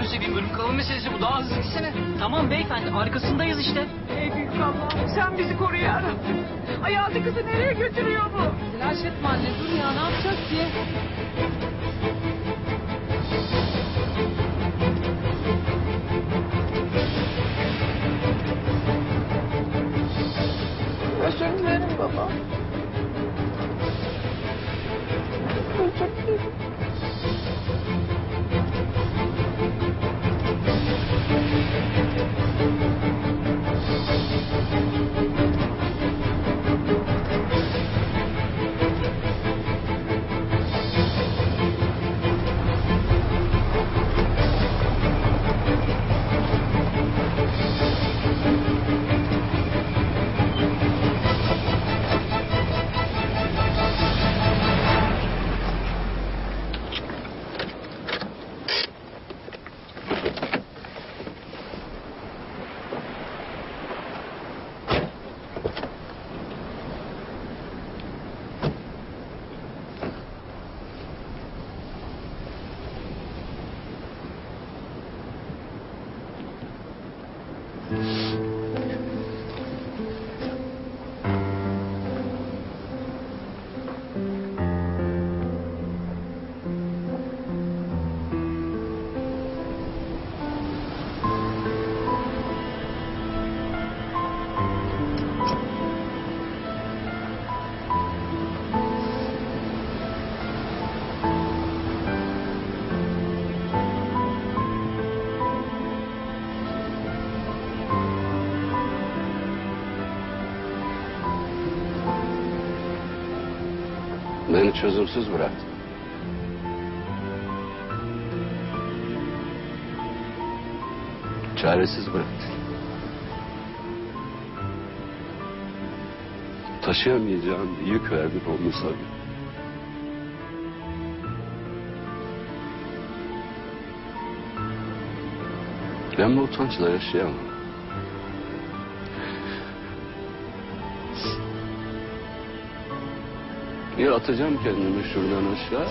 Gözünü seveyim ırk meselesi bu. Daha hızlı gitsene. Tamam beyefendi arkasındayız işte. Ey büyük Allah'ım sen bizi koru ya Rabbim. Hayatı kızı nereye götürüyor bu? Telaş etme anne dur ya ne yapacağız ki? Özür dilerim baba. Özür dilerim. Beni çözümsüz bıraktın. Çaresiz bıraktın. Taşıyamayacağım bir yük verdin omuzlarına. Ben bu utançla yaşayamam. Ya atacağım kendimi şuradan aşağı.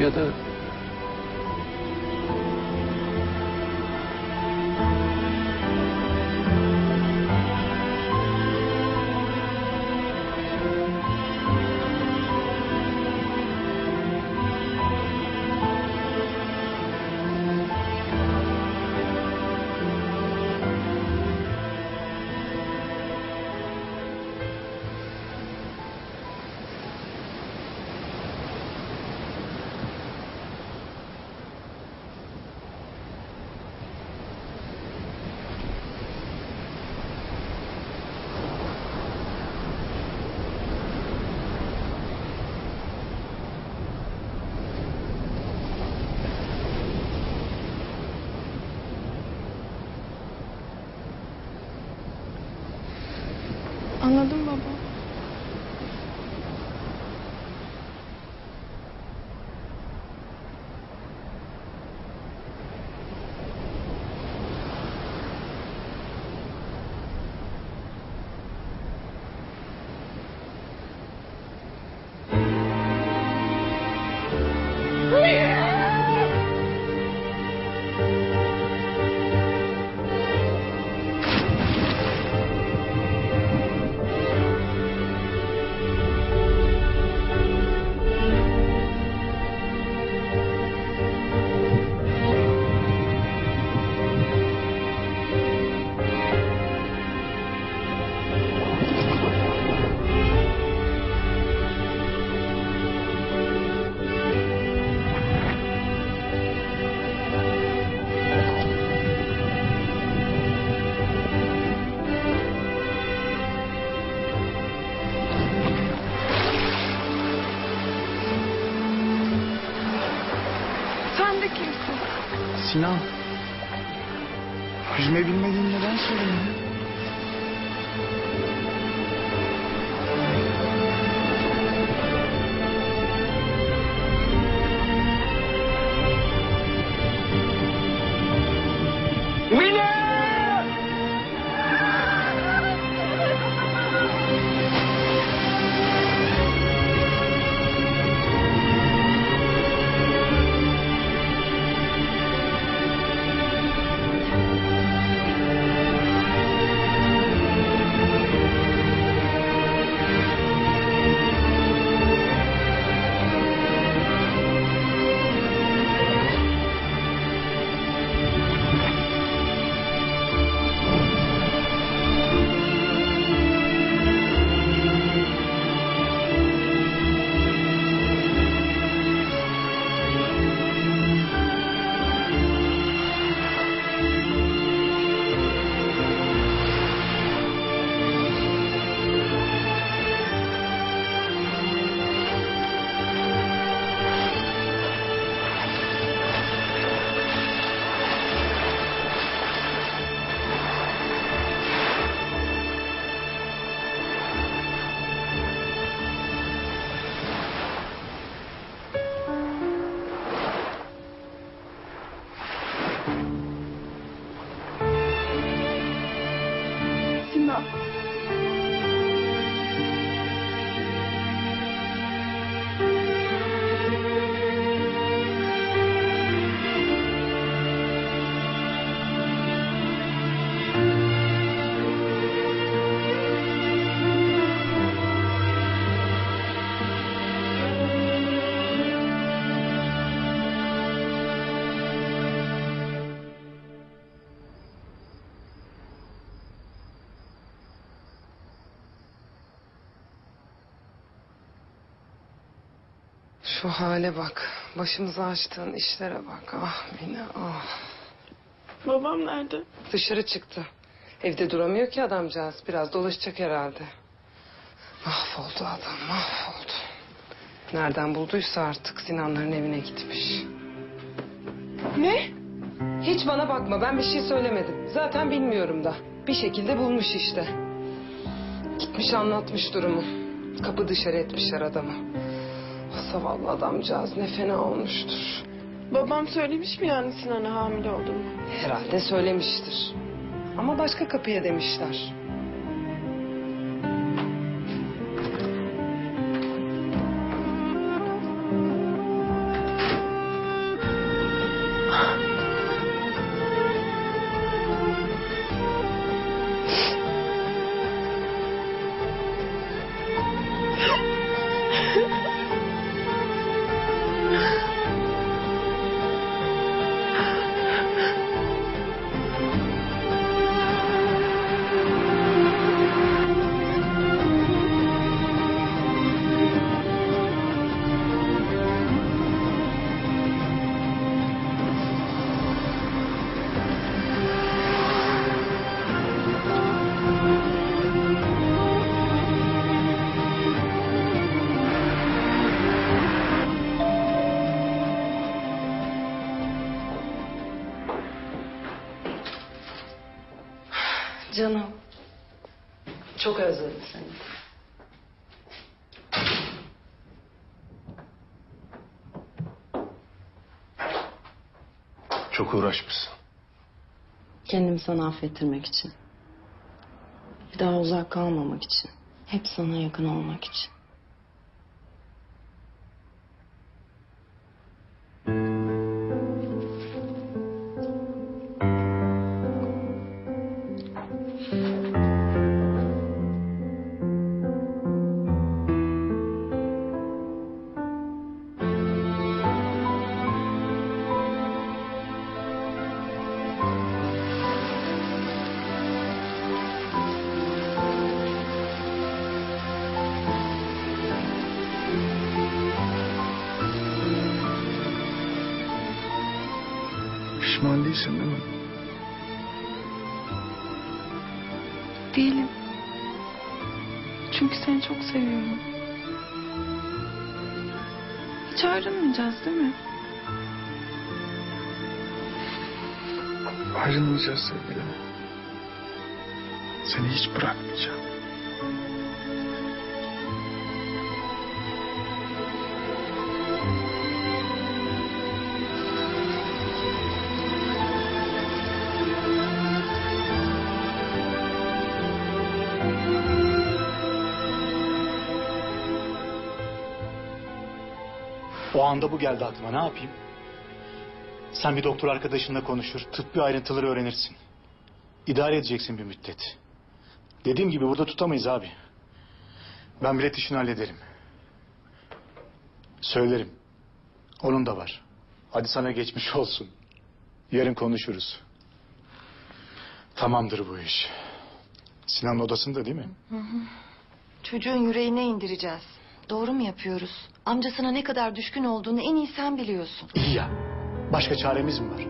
Ya da Anladım Sinan. Yüzme bilmediğini neden söylemiyorsun? now. Şu hale bak. Başımıza açtığın işlere bak. Ah Mine ah. Babam nerede? Dışarı çıktı. Evde duramıyor ki adamcağız. Biraz dolaşacak herhalde. Mahvoldu adam mahvoldu. Nereden bulduysa artık Sinanların evine gitmiş. Ne? Hiç bana bakma ben bir şey söylemedim. Zaten bilmiyorum da. Bir şekilde bulmuş işte. Gitmiş anlatmış durumu. Kapı dışarı etmişler adamı. Zavallı adamcağız ne fena olmuştur. Babam söylemiş mi yani Sinan'a hamile olduğumu? Herhalde söylemiştir. Ama başka kapıya demişler. Canım. Çok özledim seni. Çok uğraşmışsın. Kendimi sana affettirmek için. Bir daha uzak kalmamak için. Hep sana yakın olmak için. Pişman değilsin değil mi? Değilim. Çünkü seni çok seviyorum. Hiç ayrılmayacağız değil mi? Ayrılmayacağız sevgilim. Seni hiç bırakmayacağım. O anda bu geldi aklıma ne yapayım? Sen bir doktor arkadaşınla konuşur, tıbbi ayrıntıları öğrenirsin. İdare edeceksin bir müddet. Dediğim gibi burada tutamayız abi. Ben bilet işini hallederim. Söylerim. Onun da var. Hadi sana geçmiş olsun. Yarın konuşuruz. Tamamdır bu iş. Sinan'ın odasında değil mi? Çocuğun yüreğine indireceğiz. Doğru mu yapıyoruz? Amcasına ne kadar düşkün olduğunu en iyi sen biliyorsun. İyi ya. Başka çaremiz mi var?